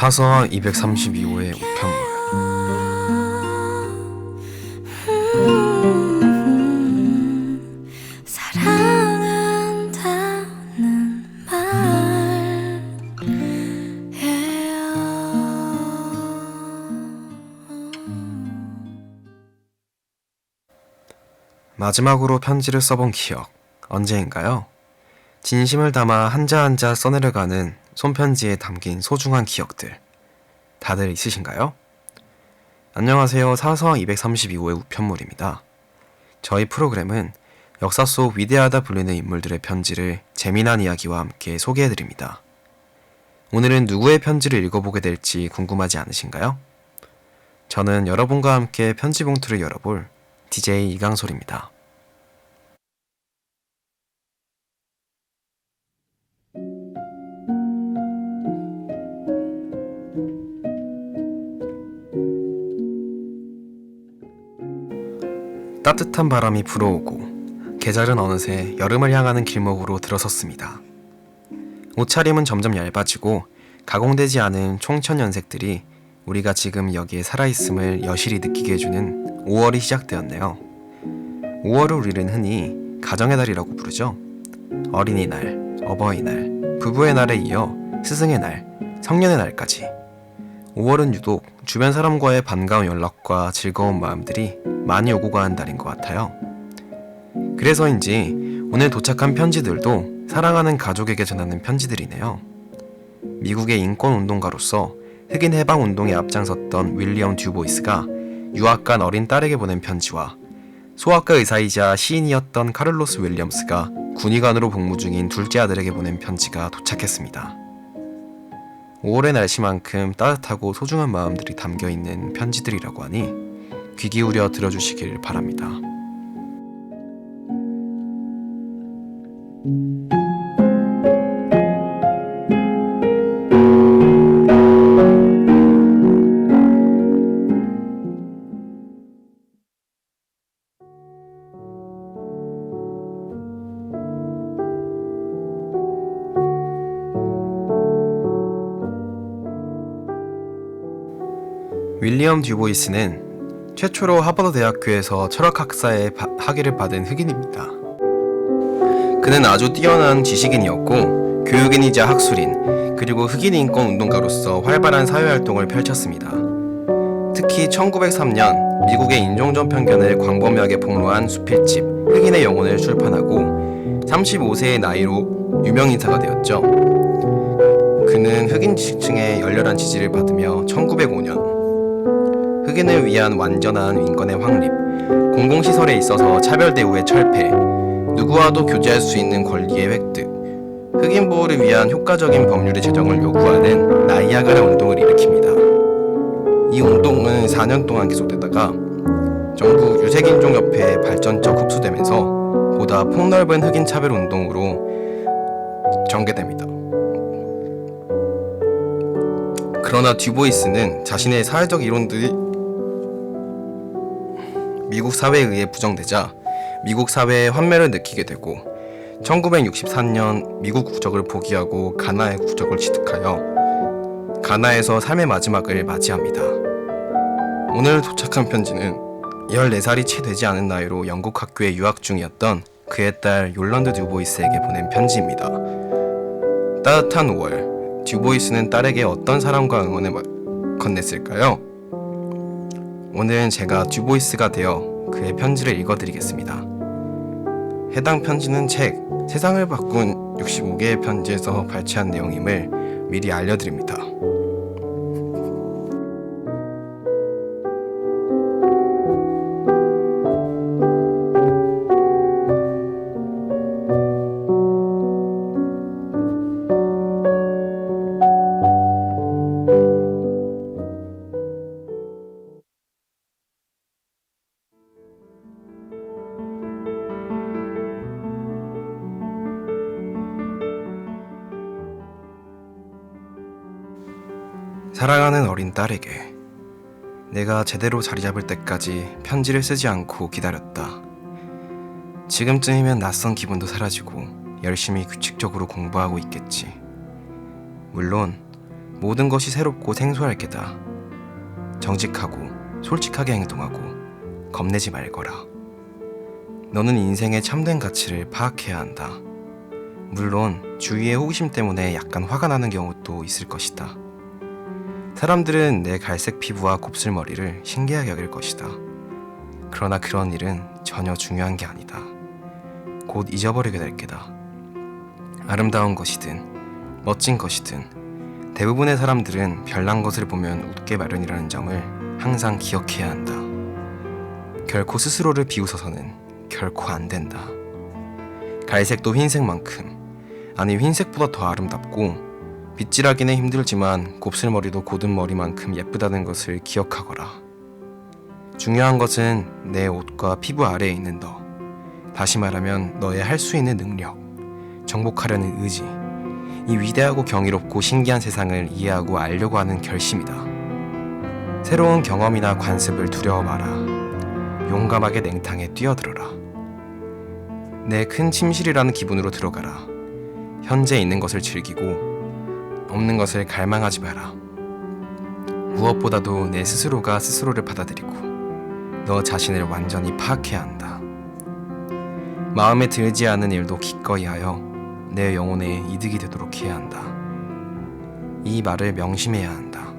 사서와 232호의 우편물 마지막으로 편지를 써본 기억 언제인가요? 진심을 담아 한자 한자 써내려가는 손편지에 담긴 소중한 기억들 다들 있으신가요? 안녕하세요. 사서 232호의 우편물입니다. 저희 프로그램은 역사 속 위대하다 불리는 인물들의 편지를 재미난 이야기와 함께 소개해드립니다. 오늘은 누구의 편지를 읽어보게 될지 궁금하지 않으신가요? 저는 여러분과 함께 편지 봉투를 열어볼 DJ 이강솔입니다. 따뜻한 바람이 불어오고 계절은 어느새 여름을 향하는 길목으로 들어섰습니다. 옷차림은 점점 얇아지고 가공되지 않은 총천연색들이 우리가 지금 여기에 살아있음을 여실히 느끼게 해주는 5월이 시작되었네요. 5월을 우리는 흔히 가정의 달이라고 부르죠. 어린이날, 어버이날, 부부의 날에 이어 스승의 날, 성년의 날까지 5월은 유독 주변 사람과의 반가운 연락과 즐거운 마음들이 많이 오고 가는 달인 것 같아요. 그래서인지 오늘 도착한 편지들도 사랑하는 가족에게 전하는 편지들이네요. 미국의 인권 운동가로서 흑인 해방 운동에 앞장섰던 윌리엄 듀보이스가 유학 간 어린 딸에게 보낸 편지와 소아과 의사이자 시인이었던 카를로스 윌리엄스가 군의관으로 복무 중인 둘째 아들에게 보낸 편지가 도착했습니다. 5월의 날씨만큼 따뜻하고 소중한 마음들이 담겨 있는 편지들이라고 하니 귀 기울여 들어주시길 바랍니다. 윌리엄 듀보이스는 최초로 하버드 대학교에서 철학학사의 바- 학위를 받은 흑인입니다. 그는 아주 뛰어난 지식인이었고 교육인이자 학술인 그리고 흑인 인권 운동가로서 활발한 사회활동을 펼쳤습니다. 특히 1903년 미국의 인종적 편견을 광범위하게 폭로한 수필집 흑인의 영혼을 출판하고 35세의 나이로 유명인사가 되었죠. 그는 흑인 지식층의 열렬한 지지를 받으며 1905년 흑인을 위한 완전한 인권의 확립, 공공시설에 있어서 차별 대우의 철폐, 누구와도 교제할 수 있는 권리의 획득, 흑인 보호를 위한 효과적인 법률의 제정을 요구하는 나이아가라 운동을 일으킵니다. 이 운동은 4년 동안 계속되다가 정부 유색인종 협회에 발전적 흡수되면서 보다 폭넓은 흑인 차별 운동으로 전개됩니다. 그러나 듀보이스는 자신의 사회적 이론들이 미국 사회에 의해 부정되자 미국 사회의 환멸을 느끼게 되고 1963년 미국 국적을 포기하고 가나의 국적을 취득하여 가나에서 삶의 마지막을 맞이합니다. 오늘 도착한 편지는 14살이 채 되지 않은 나이로 영국 학교에 유학 중이었던 그의 딸 욜란드 듀보이스에게 보낸 편지입니다. 따뜻한 5월, 듀보이스는 딸에게 어떤 사랑과 응원을 마- 건넸을까요? 오늘은 제가 듀보이스가 되어 그의 편지를 읽어드리겠습니다. 해당 편지는 책 세상을 바꾼 65개의 편지에서 발췌한 내용임을 미리 알려드립니다. 사랑하는 어린 딸에게 내가 제대로 자리 잡을 때까지 편지를 쓰지 않고 기다렸다. 지금쯤이면 낯선 기분도 사라지고 열심히 규칙적으로 공부하고 있겠지. 물론 모든 것이 새롭고 생소할 게다. 정직하고 솔직하게 행동하고 겁내지 말거라. 너는 인생의 참된 가치를 파악해야 한다. 물론 주위의 호기심 때문에 약간 화가 나는 경우도 있을 것이다. 사람들은 내 갈색 피부와 곱슬머리를 신기하게 여길 것이다. 그러나 그런 일은 전혀 중요한 게 아니다. 곧 잊어버리게 될 게다. 아름다운 것이든 멋진 것이든 대부분의 사람들은 별난 것을 보면 웃게 마련이라는 점을 항상 기억해야 한다. 결코 스스로를 비웃어서는 결코 안 된다. 갈색도 흰색만큼, 아니 흰색보다 더 아름답고 빗질하기는 힘들지만 곱슬머리도 고든 머리만큼 예쁘다는 것을 기억하거라. 중요한 것은 내 옷과 피부 아래에 있는 너. 다시 말하면 너의 할 수 있는 능력, 정복하려는 의지, 이 위대하고 경이롭고 신기한 세상을 이해하고 알려고 하는 결심이다. 새로운 경험이나 관습을 두려워 마라. 용감하게 냉탕에 뛰어들어라. 내 큰 침실이라는 기분으로 들어가라. 현재 있는 것을 즐기고 없는 것을 갈망하지 마라. 무엇보다도 내 스스로가 스스로를 받아들이고 너 자신을 완전히 파악해야 한다. 마음에 들지 않은 일도 기꺼이 하여 내 영혼에 이득이 되도록 해야 한다. 이 말을 명심해야 한다.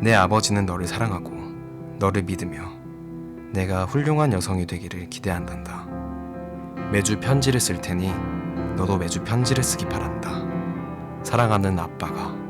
내 아버지는 너를 사랑하고 너를 믿으며 내가 훌륭한 여성이 되기를 기대한단다. 매주 편지를 쓸 테니 너도 매주 편지를 쓰기 바란다. 사랑하는 아빠가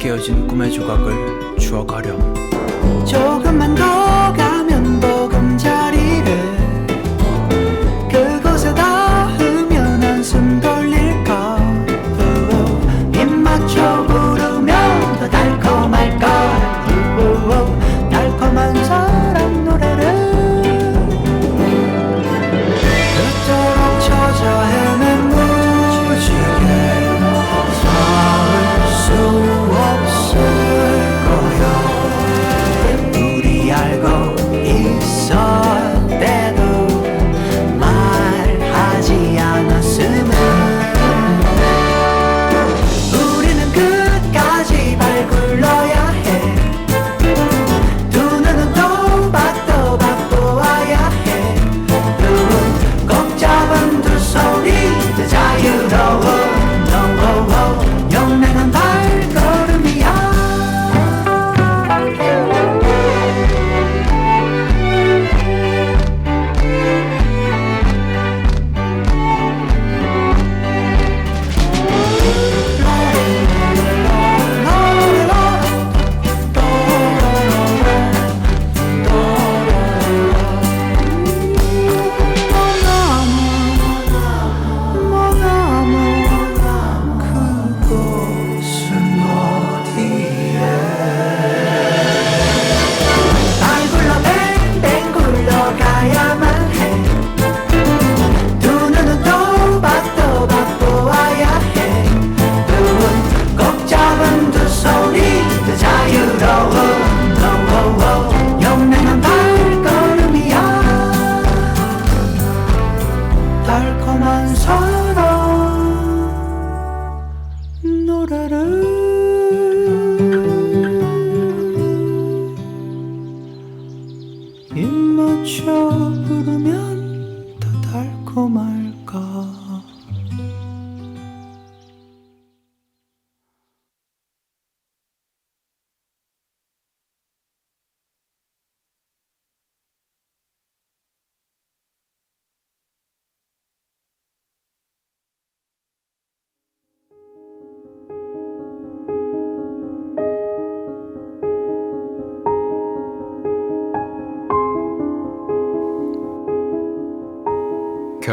깨어진 꿈의 조각을 주워가렴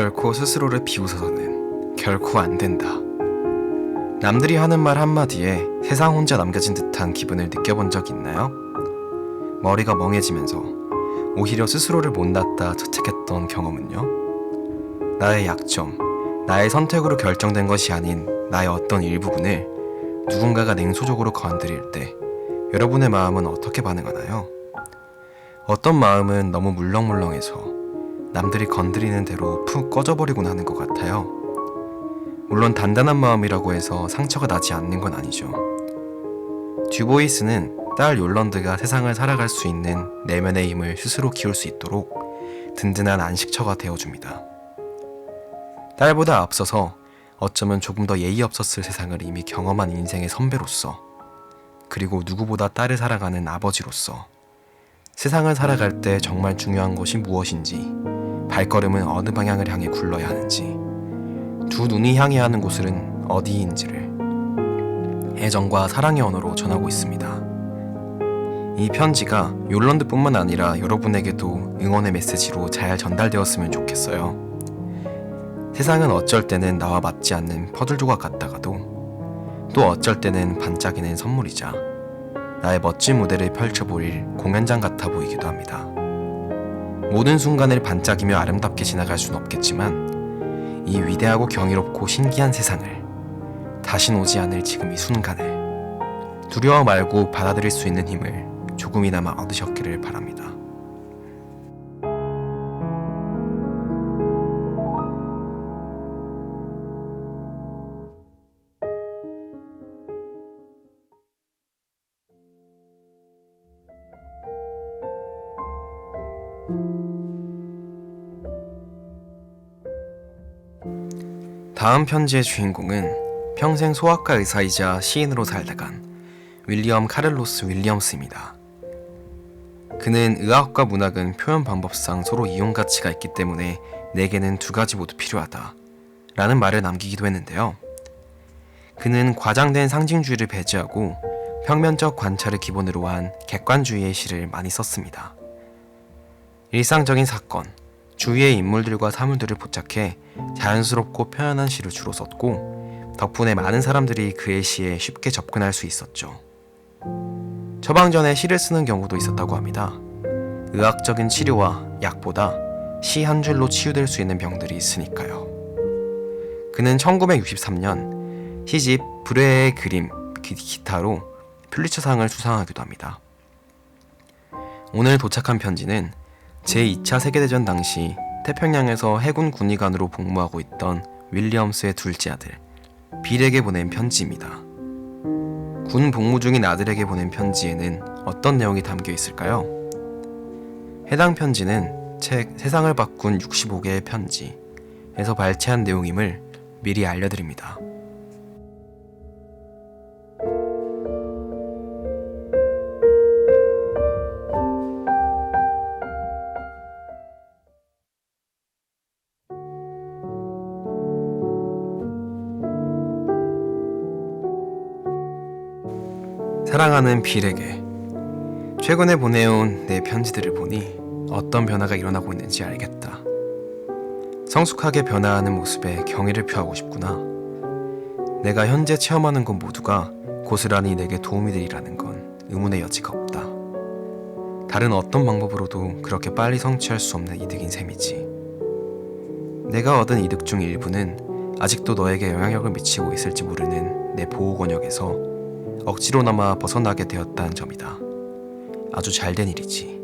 결코 스스로를 비웃어서는 결코 안 된다. 남들이 하는 말 한마디에 세상 혼자 남겨진 듯한 기분을 느껴본 적 있나요? 머리가 멍해지면서 오히려 스스로를 못났다 자책했던 경험은요? 나의 약점, 나의 선택으로 결정된 것이 아닌 나의 어떤 일부분을 누군가가 냉소적으로 건드릴 때 여러분의 마음은 어떻게 반응하나요? 어떤 마음은 너무 물렁물렁해서 남들이 건드리는 대로 푹 꺼져버리곤 하는 것 같아요. 물론 단단한 마음이라고 해서 상처가 나지 않는 건 아니죠. 듀보이스는 딸 욜런드가 세상을 살아갈 수 있는 내면의 힘을 스스로 키울 수 있도록 든든한 안식처가 되어줍니다. 딸보다 앞서서 어쩌면 조금 더 예의 없었을 세상을 이미 경험한 인생의 선배로서 그리고 누구보다 딸을 사랑하는 아버지로서 세상을 살아갈 때 정말 중요한 것이 무엇인지 발걸음은 어느 방향을 향해 굴러야 하는지 두 눈이 향해 하는 곳은 어디인지를 애정과 사랑의 언어로 전하고 있습니다. 이 편지가 욜런드뿐만 아니라 여러분에게도 응원의 메시지로 잘 전달되었으면 좋겠어요. 세상은 어쩔 때는 나와 맞지 않는 퍼즐 조각 같다가도 또 어쩔 때는 반짝이는 선물이자 나의 멋진 무대를 펼쳐보일 공연장 같아 보이기도 합니다. 모든 순간을 반짝이며 아름답게 지나갈 순 없겠지만 이 위대하고 경이롭고 신기한 세상을 다신 오지 않을 지금 이 순간을 두려워 말고 받아들일 수 있는 힘을 조금이나마 얻으셨기를 바랍니다. 다음 편지의 주인공은 평생 소아과 의사이자 시인으로 살다간 윌리엄 카를로스 윌리엄스입니다. 그는 의학과 문학은 표현 방법상 서로 이용 가치가 있기 때문에 내게는 두 가지 모두 필요하다. 라는 말을 남기기도 했는데요. 그는 과장된 상징주의를 배제하고 평면적 관찰을 기본으로 한 객관주의의 시를 많이 썼습니다. 일상적인 사건, 주위의 인물들과 사물들을 포착해 자연스럽고 표현한 시를 주로 썼고 덕분에 많은 사람들이 그의 시에 쉽게 접근할 수 있었죠. 처방전에 시를 쓰는 경우도 있었다고 합니다. 의학적인 치료와 약보다 시 한 줄로 치유될 수 있는 병들이 있으니까요. 그는 1963년 시집 브레의 그림 기- 기타로 퓰리처상을 수상하기도 합니다. 오늘 도착한 편지는 제2차 세계대전 당시 태평양에서 해군 군의관으로 복무하고 있던 윌리엄스의 둘째 아들 빌에게 보낸 편지입니다. 군 복무 중인 아들에게 보낸 편지에는 어떤 내용이 담겨 있을까요? 해당 편지는 책 세상을 바꾼 65개의 편지에서 발췌한 내용임을 미리 알려드립니다. 사랑하는 빌에게 최근에 보내온 내 편지들을 보니 어떤 변화가 일어나고 있는지 알겠다. 성숙하게 변화하는 모습에 경의를 표하고 싶구나. 내가 현재 체험하는 것 모두가 고스란히 내게 도움이 되리라는 건 의문의 여지가 없다. 다른 어떤 방법으로도 그렇게 빨리 성취할 수 없는 이득인 셈이지. 내가 얻은 이득 중 일부는 아직도 너에게 영향력을 미치고 있을지 모르는 내 보호 권역에서 억지로나마 벗어나게 되었다는 점이다. 아주 잘된 일이지.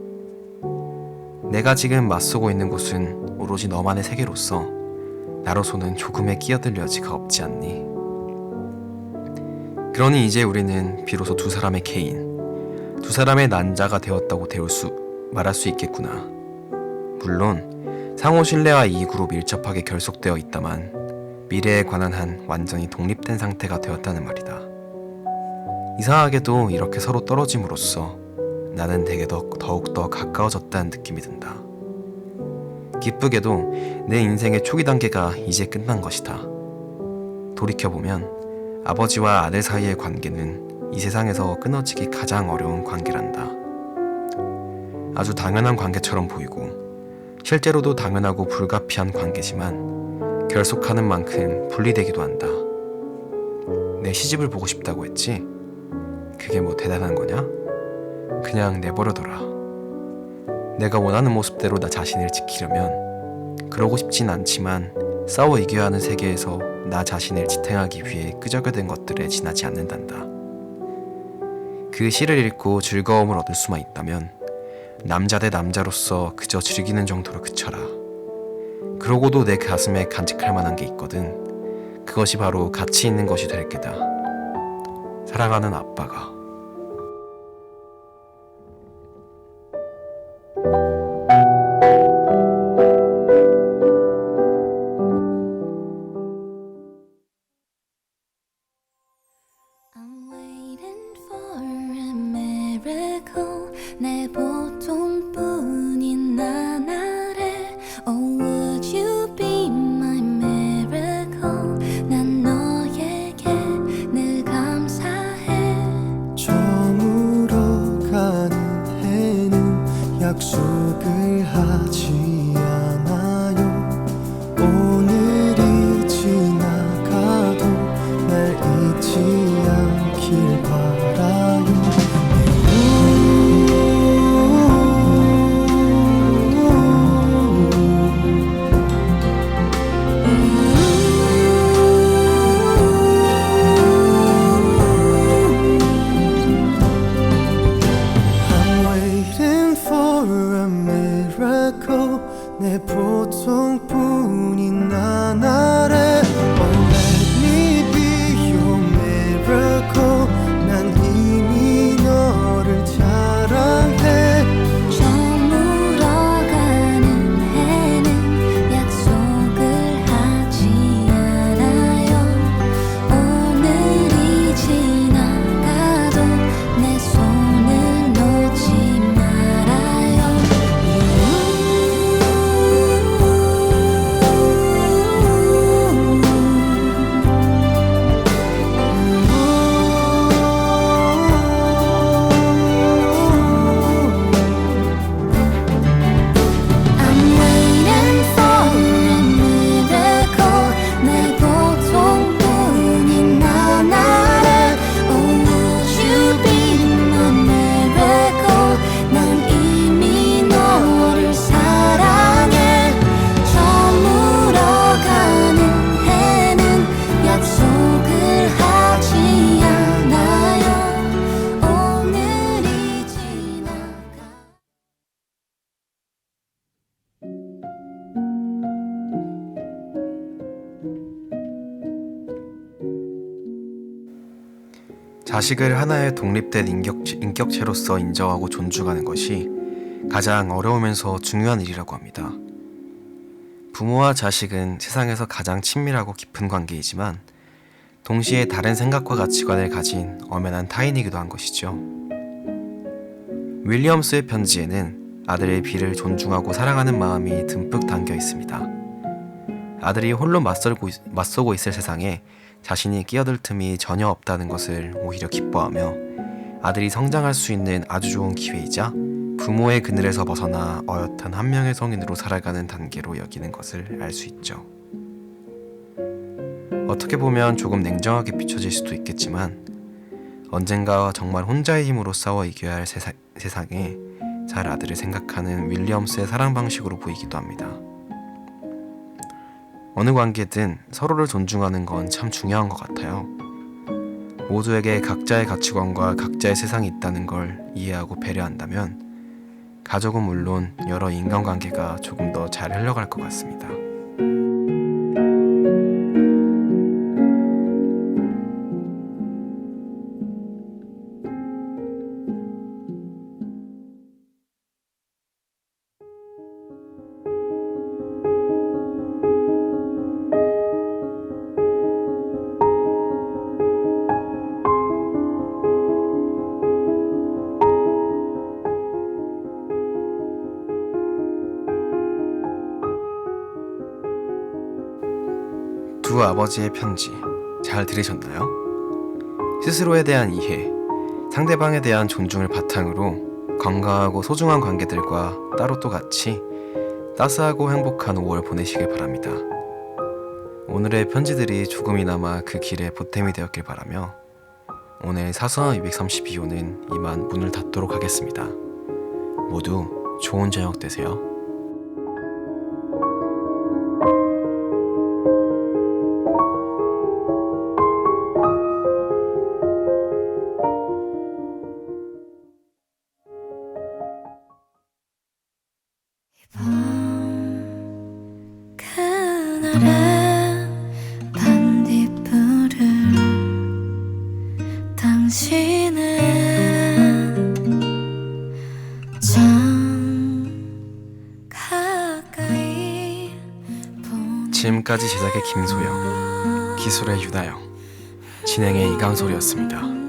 내가 지금 맞서고 있는 곳은 오로지 너만의 세계로서 나로서는 조금의 끼어들 여지가 없지 않니? 그러니 이제 우리는 비로소 두 사람의 개인, 두 사람의 난자가 되었다고 배울 수, 말할 수 있겠구나. 물론 상호 신뢰와 이익으로 밀접하게 결속되어 있다만 미래에 관한 한 완전히 독립된 상태가 되었다는 말이다. 이상하게도 이렇게 서로 떨어짐으로써 나는 되게 더, 더욱더 가까워졌다는 느낌이 든다. 기쁘게도 내 인생의 초기 단계가 이제 끝난 것이다. 돌이켜보면 아버지와 아들 사이의 관계는 이 세상에서 끊어지기 가장 어려운 관계란다. 아주 당연한 관계처럼 보이고 실제로도 당연하고 불가피한 관계지만 결속하는 만큼 분리되기도 한다. 내 시집을 보고 싶다고 했지? 그게 뭐 대단한 거냐? 그냥 내버려둬라. 내가 원하는 모습대로 나 자신을 지키려면 그러고 싶진 않지만 싸워 이겨야 하는 세계에서 나 자신을 지탱하기 위해 끄적여댄 것들에 지나지 않는단다. 그 시를 읽고 즐거움을 얻을 수만 있다면 남자 대 남자로서 그저 즐기는 정도로 그쳐라. 그러고도 내 가슴에 간직할 만한 게 있거든. 그것이 바로 가치 있는 것이 될 게다. 사랑하는 아빠가. 자식을 하나의 독립된 인격, 인격체 로서 인정하고 존중하는 것이 가장 어려우면서 중요한 일이라고 합니다. 부모와 자식은 세상에서 가장 친밀하고 깊은 관계이지만 동시에 다른 생각과 가치관을 가진 엄연한 타인이기도 한 것이죠. 윌리엄스의 편지에는 아들의 비를 존중하고 사랑하는 마음이 듬뿍 담겨 있습니다. 아들이 홀로 맞설고 있- 맞서고 있을 세상에 자신이 끼어들 틈이 전혀 없다는 것을 오히려 기뻐하며 아들이 성장할 수 있는 아주 좋은 기회이자 부모의 그늘에서 벗어나 어엿한 한 명의 성인으로 살아가는 단계로 여기는 것을 알 수 있죠. 어떻게 보면 조금 냉정하게 비춰질 수도 있겠지만 언젠가 정말 혼자의 힘으로 싸워 이겨야 할 세사, 세상에 잘 아들을 생각하는 윌리엄스의 사랑 방식으로 보이기도 합니다. 어느 관계든 서로를 존중하는 건 참 중요한 것 같아요. 모두에게 각자의 가치관과 각자의 세상이 있다는 걸 이해하고 배려한다면 가족은 물론 여러 인간관계가 조금 더 잘 흘러갈 것 같습니다. 두 아버지의 편지 잘 들으셨나요? 스스로에 대한 이해, 상대방에 대한 존중을 바탕으로 건강하고 소중한 관계들과 따로 또 같이 따스하고 행복한 5월 보내시길 바랍니다. 오늘의 편지들이 조금이나마 그 길에 보탬이 되었길 바라며 오늘 사소한 232호는 이만 문을 닫도록 하겠습니다. 모두 좋은 저녁 되세요. 지금까지 제작의 김소영, 기술의 유나영, 진행의 이강솔이었습니다.